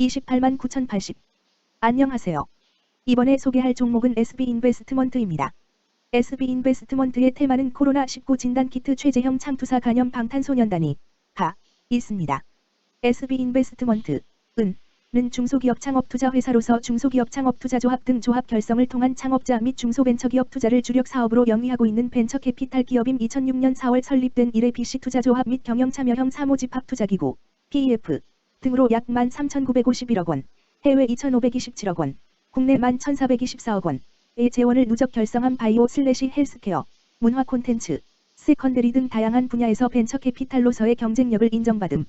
28만 9,080. 안녕하세요. 이번에 소개할 종목은 SB인베스트먼트입니다. SB인베스트먼트의 테마는 코로나19 진단키트 최재형 창투사 간염 방탄소년단이 가 있습니다. SB인베스트먼트 은 는 중소기업 창업 투자 회사로서 중소기업 창업 투자 조합 등 조합 결성을 통한 창업자 및 중소벤처기업 투자를 주력 사업으로 영위하고 있는 벤처 캐피탈 기업임 2006년 4월 설립된 이래 BC투자 조합 및 경영 참여형 사모집합 투자기구 PEF 등으로 약 13,951억 원, 해외 2,527억 원, 국내 11,424억 원의 재원을 누적 결성한 바이오 슬래시 헬스케어, 문화 콘텐츠, 세컨데리 등 다양한 분야에서 벤처 캐피탈로서의 경쟁력을 인정받음.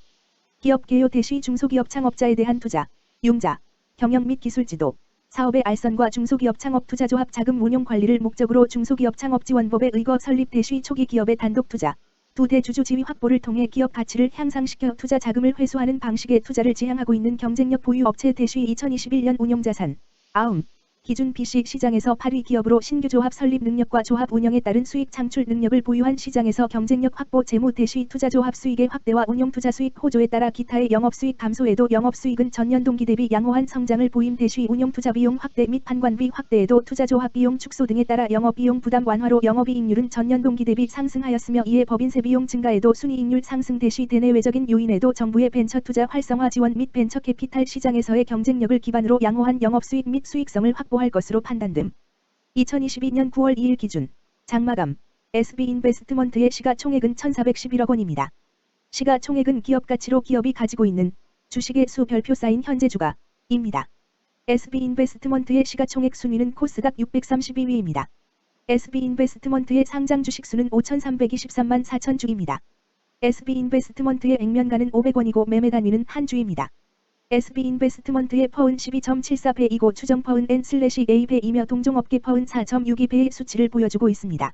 기업 개요 대시 중소기업 창업자에 대한 투자, 융자, 경영 및 기술 지도, 사업의 알선과 중소기업 창업 투자 조합 자금 운용 관리를 목적으로 중소기업 창업 지원법에 의거 설립 대시 초기 기업의 단독 투자, 두 대주주 지위 확보를 통해 기업 가치를 향상시켜 투자 자금을 회수하는 방식의 투자를 지향하고 있는 경쟁력 보유 업체 대시 2021년 운용자산, 아움, 기준 BC 시장에서 8위 기업으로 신규 조합 설립 능력과 조합 운영에 따른 수익 창출 능력을 보유한 시장에서 경쟁력 확보 재무 대시 투자 조합 수익의 확대와 운용 투자 수익 호조에 따라 기타의 영업 수익 감소에도 영업 수익은 전년 동기 대비 양호한 성장을 보임 대시 운용 투자 비용 확대 및 판관비 확대에도 투자 조합 비용 축소 등에 따라 영업 비용 부담 완화로 영업이익률은 전년 동기 대비 상승하였으며 이에 법인세 비용 증가에도 순이익률 상승 대시 대내외적인 요인에도 정부의 벤처 투자 활성화 지원 및 벤처 캐피탈 시장에서의 경쟁력을 기반으로 양호한 영업 수익 및 수익성을 확보 확보할 것으로 판단됨. 2022년 9월 2일 기준 장마감 SB인베스트먼트의 시가총액은 1,411억 원입니다. 시가총액은 기업가치로 기업이 가지고 있는 주식의 수 별표 쌓인 현재 주가입니다. SB인베스트먼트의 시가총액 순위는 코스닥 632위입니다. SB인베스트먼트의 상장 주식수는 5,323만 4천 주입니다. SB인베스트먼트의 액면가는 500원이고 매매 단위는 한 주입니다. SB인베스트먼트의 퍼은 12.74배이고 추정 퍼은 N/A배이며 동종업계 퍼은 4.62배의 수치를 보여주고 있습니다.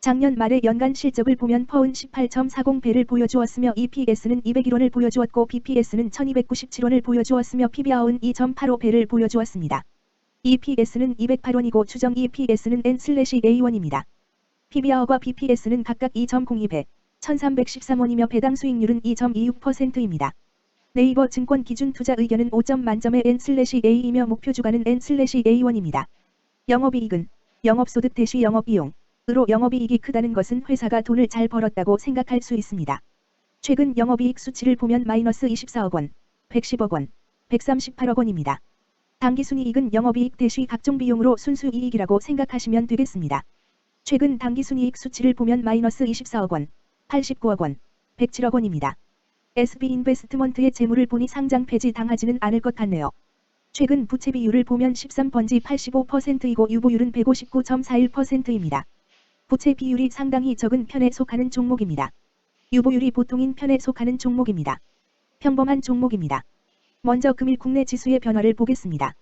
작년 말의 연간 실적을 보면 퍼은 18.40배를 보여주었으며 EPS는 201원을 보여주었고 BPS는 1297원을 보여주었으며 PBR은 2.85배를 보여주었습니다. EPS는 208원이고 추정 EPS는 N/A1입니다. PBR과 BPS는 각각 2.02배, 1313원이며 배당 수익률은 2.26%입니다. 네이버 증권 기준 투자 의견은 5점 만점의 N/A이며 목표 주가는 N/A1입니다. 영업이익은 영업소득 대시 영업비용 으로 영업이익이 크다는 것은 회사가 돈을 잘 벌었다고 생각할 수 있습니다. 최근 영업이익 수치를 보면 마이너스 24억 원, 110억 원, 138억 원입니다. 당기순이익은 영업이익 대시 각종 비용으로 순수이익이라고 생각하시면 되겠습니다. 최근 당기순이익 수치를 보면 마이너스 24억 원, 89억 원, 107억 원입니다. SB인베스트먼트의 재물을 보니 상장 폐지 당하지는 않을 것 같네요. 최근 부채 비율을 보면 13번지 85%이고 유보율은 159.41%입니다. 부채 비율이 상당히 적은 편에 속하는 종목입니다. 유보율이 보통인 편에 속하는 종목입니다. 평범한 종목입니다. 먼저 금일 국내 지수의 변화를 보겠습니다.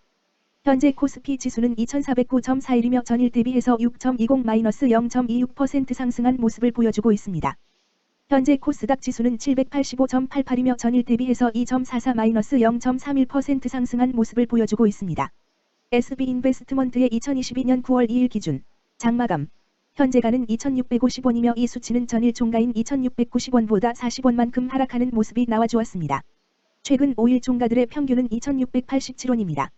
현재 코스피 지수는 2409.41이며 전일 대비해서 6.20-0.26% 상승한 모습을 보여주고 있습니다. 현재 코스닥 지수는 785.88이며 전일 대비해서 2.44-0.31% 상승한 모습을 보여주고 있습니다. SB인베스트먼트의 2022년 9월 2일 기준 장마감 현재가는 2,650원이며 이 수치는 전일 종가인 2,690원보다 40원만큼 하락하는 모습이 나와주었습니다. 최근 5일 종가들의 평균은 2,687원입니다.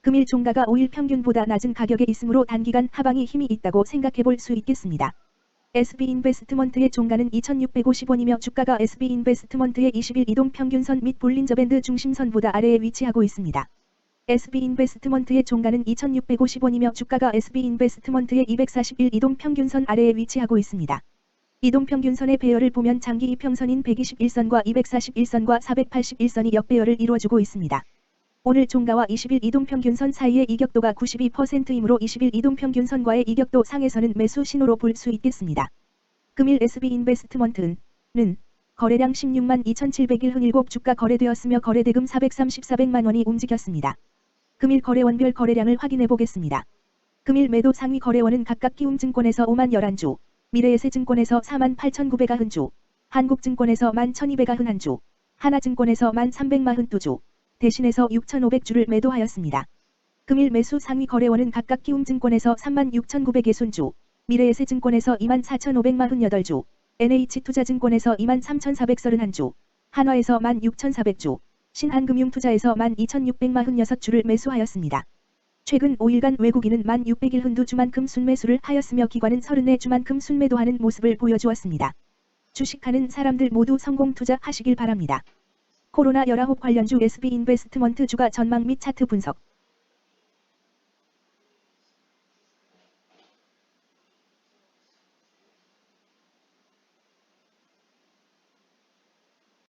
금일 종가가 5일 평균보다 낮은 가격에 있으므로 단기간 하방이 힘이 있다고 생각해 볼 수 있겠습니다. SB인베스트먼트의 종가는 2,650원이며 주가가 SB인베스트먼트의 20일 이동 평균선 및 볼린저밴드 중심선보다 아래에 위치하고 있습니다. SB인베스트먼트의 종가는 2,650원이며 주가가 SB인베스트먼트의 241 이동 평균선 아래에 위치하고 있습니다. 이동 평균선의 배열을 보면 장기 이평선인 121선과 241선과 481선이 역배열을 이루어주고 있습니다. 오늘 종가와 20일 이동평균선 사이의 이격도가 92%이므로 20일 이동평균선과의 이격도 상에서는 매수 신호로 볼 수 있겠습니다. 금일 SB인베스트먼트는 거래량 16만 2,701흔 7 주가 거래되었으며 거래대금 434백만 원이 움직였습니다. 금일 거래원별 거래량을 확인해 보겠습니다. 금일 매도 상위 거래원은 각각 키움증권에서 5만 11주, 미래에셋증권에서 4만 8,900아1주 한국증권에서 1만 1,200아1주, 하나증권에서 1만 300마1두주 대신해서 6,500주를 매도하였습니다. 금일 매수 상위 거래원은 각각 키움증권에서 36,960주, 미래에셋증권에서 24,548주, NH투자증권에서 23,431주, 한화에서 16,400주, 신한금융투자에서 12,646주를 매수하였습니다. 최근 5일간 외국인은 1,600일 흔두 주만큼 순매수를 하였으며 기관은 34주만큼 순매도하는 모습을 보여주었습니다. 주식하는 사람들 모두 성공 투자하시길 바랍니다. 코로나 열아홉 관련주 SB 인베스트먼트 주가 전망 및 차트 분석.